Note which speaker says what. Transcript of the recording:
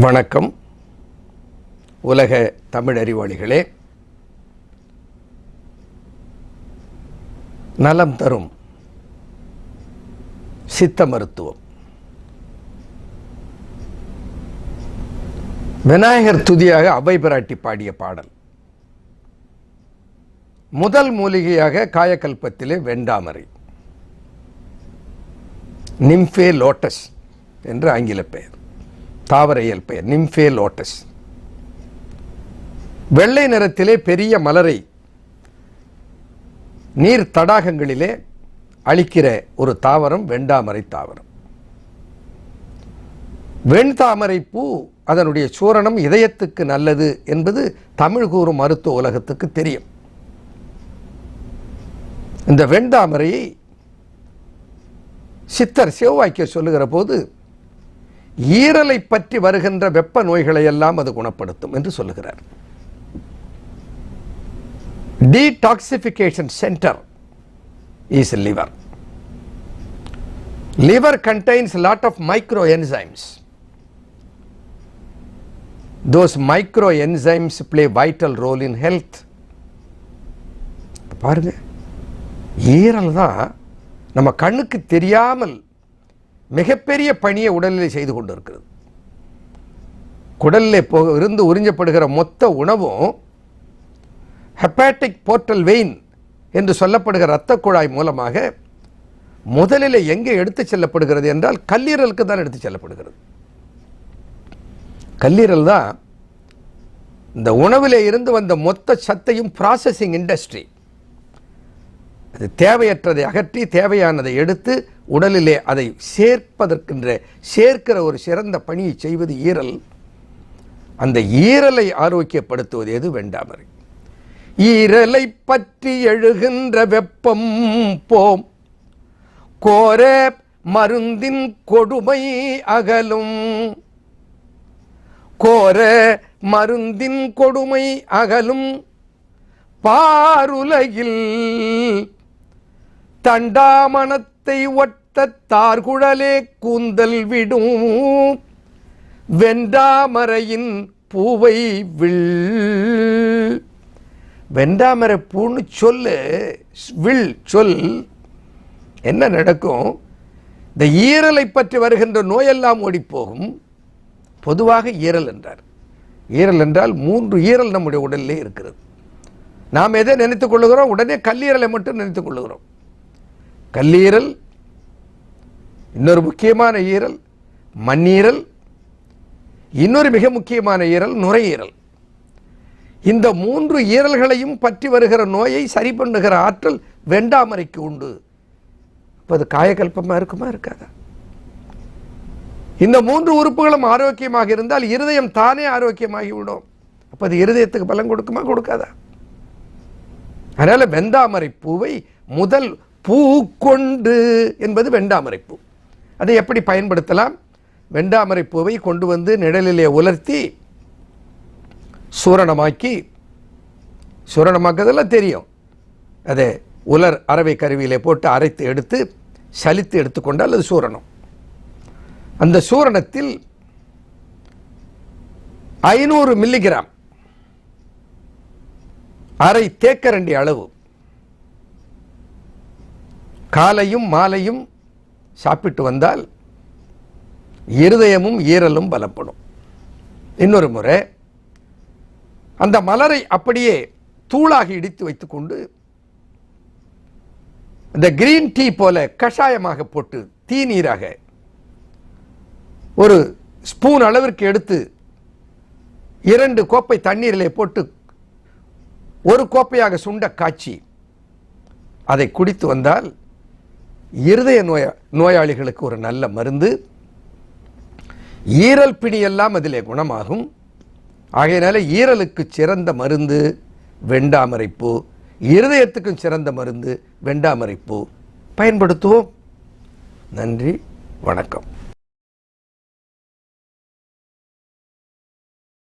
Speaker 1: வணக்கம். உலக தமிழ் அறிவாளிகளே நலம் தரும் சித்த மருத்துவம். விநாயகர் துதியாக அவை பிராட்டி பாடிய பாடல். முதல் மூலிகையாக காயக்கல்பத்திலே வெண்டாமரை. நிம்ஃபே லோட்டஸ் என்று ஆங்கில பெயர். தாவர இயல் பெயர் நிம்ஃபே லோட்டஸ் வெள்ளை நிறத்திலே பெரிய மலரை நீர் தடாகங்களிலே அளிக்கிற ஒரு தாவரம் வெண்டாமரை தாவரம். வெண்தாமரை பூ அதனுடைய சூரணம் இதயத்துக்கு நல்லது என்பது தமிழ் கூறும் மருத்துவ உலகத்துக்கு தெரியும். இந்த வெண்தாமரையை சித்தர் செவ்வாய்க்க சொல்லுகிற போது ஈரலை பற்றி வருகின்ற வெப்ப நோய்களை எல்லாம் அது குணப்படுத்தும் என்று சொல்லுகிறார். Detoxification centre is liver liver contains lot of micro enzymes those micro enzymes play vital role in health பாருங்க ஈரல் தான் நம்ம கண்ணுக்கு தெரியாமல் மிகப்பெரிய பணியை உடலில் செய்து கொண்டு இருக்கிறது குடலில் போ இருந்து உறிஞ்சப்படுகிற மொத்த உணவும் ஹெப்பாட்டிக் போர்ட்டல் வெயின் என்று சொல்லப்படுகிற இரத்த குழாய் மூலமாக முதலில் எங்கே எடுத்து செல்லப்படுகிறது என்றால் கல்லீரலுக்கு தான் எடுத்து செல்லப்படுகிறது. கல்லீரல் தான் இந்த உணவிலே இருந்து வந்த மொத்த சத்தையும் ப்ராசஸிங் இண்டஸ்ட்ரி அது தேவையற்றதை அகற்றி தேவையானதை எடுத்து உடலிலே அதை சேர்ப்பதற்கின்ற சேர்க்கிற ஒரு சிறந்த பணியை செய்வது ஈரல். அந்த ஈரலை ஆரோக்கியப்படுத்துவது எது வேண்டாமரை ஈரலை பற்றி எழுகின்ற வெப்பம் போம். கோர மருந்தின் கொடுமை அகலும். கோர மருந்தின் கொடுமை அகலும். பாருலகில் தண்டாமணத்தை ஒட்ட தார்குழலே கூந்தல் விடும். வெண்டாமரையின் பூவை வில். வெண்டாமரை பூன்னு சொல்லு. வில் சொல். என்ன நடக்கும்? இந்த ஈரலை பற்றி வருகின்ற நோயெல்லாம் ஓடிப்போகும். பொதுவாக ஈரல் என்றார். ஈரல் என்றால் மூன்று ஈரல் நம்முடைய உடலிலே இருக்கிறது. நாம் எதை நினைத்துக் கொள்ளுகிறோம்? உடனே கல்லீரலை மட்டும் நினைத்துக் கொள்ளுகிறோம். கல்லீரல் இன்னொரு முக்கியமான ஈரல் மண்ணீரல் இன்னொரு மிக முக்கியமான ஈரல் நுரையீரல். இந்த மூன்று ஈரல்களையும் பற்றி வருகிற நோயை சரி பண்ணுகிற ஆற்றல் வெண்டாமரைக்கு உண்டு. இப்போ அது காயக்கல்பமாக இருக்குமா இருக்காதா? இந்த மூன்று உறுப்புகளும் ஆரோக்கியமாக இருந்தால் இருதயம் தானே ஆரோக்கியமாகி விடும். அப்போ அது இருதயத்துக்கு பலம் கொடுக்குமா கொடுக்காதா? அதனால வெந்தாமரை பூவை முதல் பூக்கொண்டு என்பது வெண்டாமரை பூ அதை எப்படி பயன்படுத்தலாம்? வெண்டாமரை பூவை கொண்டு வந்து நிழலிலே உலர்த்தி சூரணமாக்கி சூரணமாக்குறதெல்லாம் தெரியும். அதை உலர் அரவை கருவியிலே போட்டு அரைத்து எடுத்து சலித்து எடுத்துக்கொண்டால் அது சூரணம். அந்த சூரணத்தில் ஐநூறு மில்லிகிராம் அரை தேக்கரண்டி அளவு காலையும் மாலையும் சாப்பிட்டு வந்தால் இருதயமும் ஈரலும் பலப்படும். இன்னொரு முறை அந்த மலரை அப்படியே தூளாக இடித்து வைத்துக்கொண்டு இந்த கிரீன் டீ போல கஷாயமாக போட்டு தீ நீராக ஒரு ஸ்பூன் அளவிற்கு எடுத்து இரண்டு கோப்பை தண்ணீரிலே போட்டு ஒரு கோப்பையாக சுண்ட காய்ச்சி அதை குடித்து வந்தால் இருதய நோய நோயாளிகளுக்கு ஒரு நல்ல மருந்து. ஈரல் பிணியெல்லாம் அதிலே குணமாகும். ஆகையினால ஈரலுக்கு சிறந்த மருந்து வெண்டாமரைப்பூ. இருதயத்துக்கும் சிறந்த மருந்து வெண்டாமரைப்பூ. பயன்படுத்துவோம். நன்றி வணக்கம்.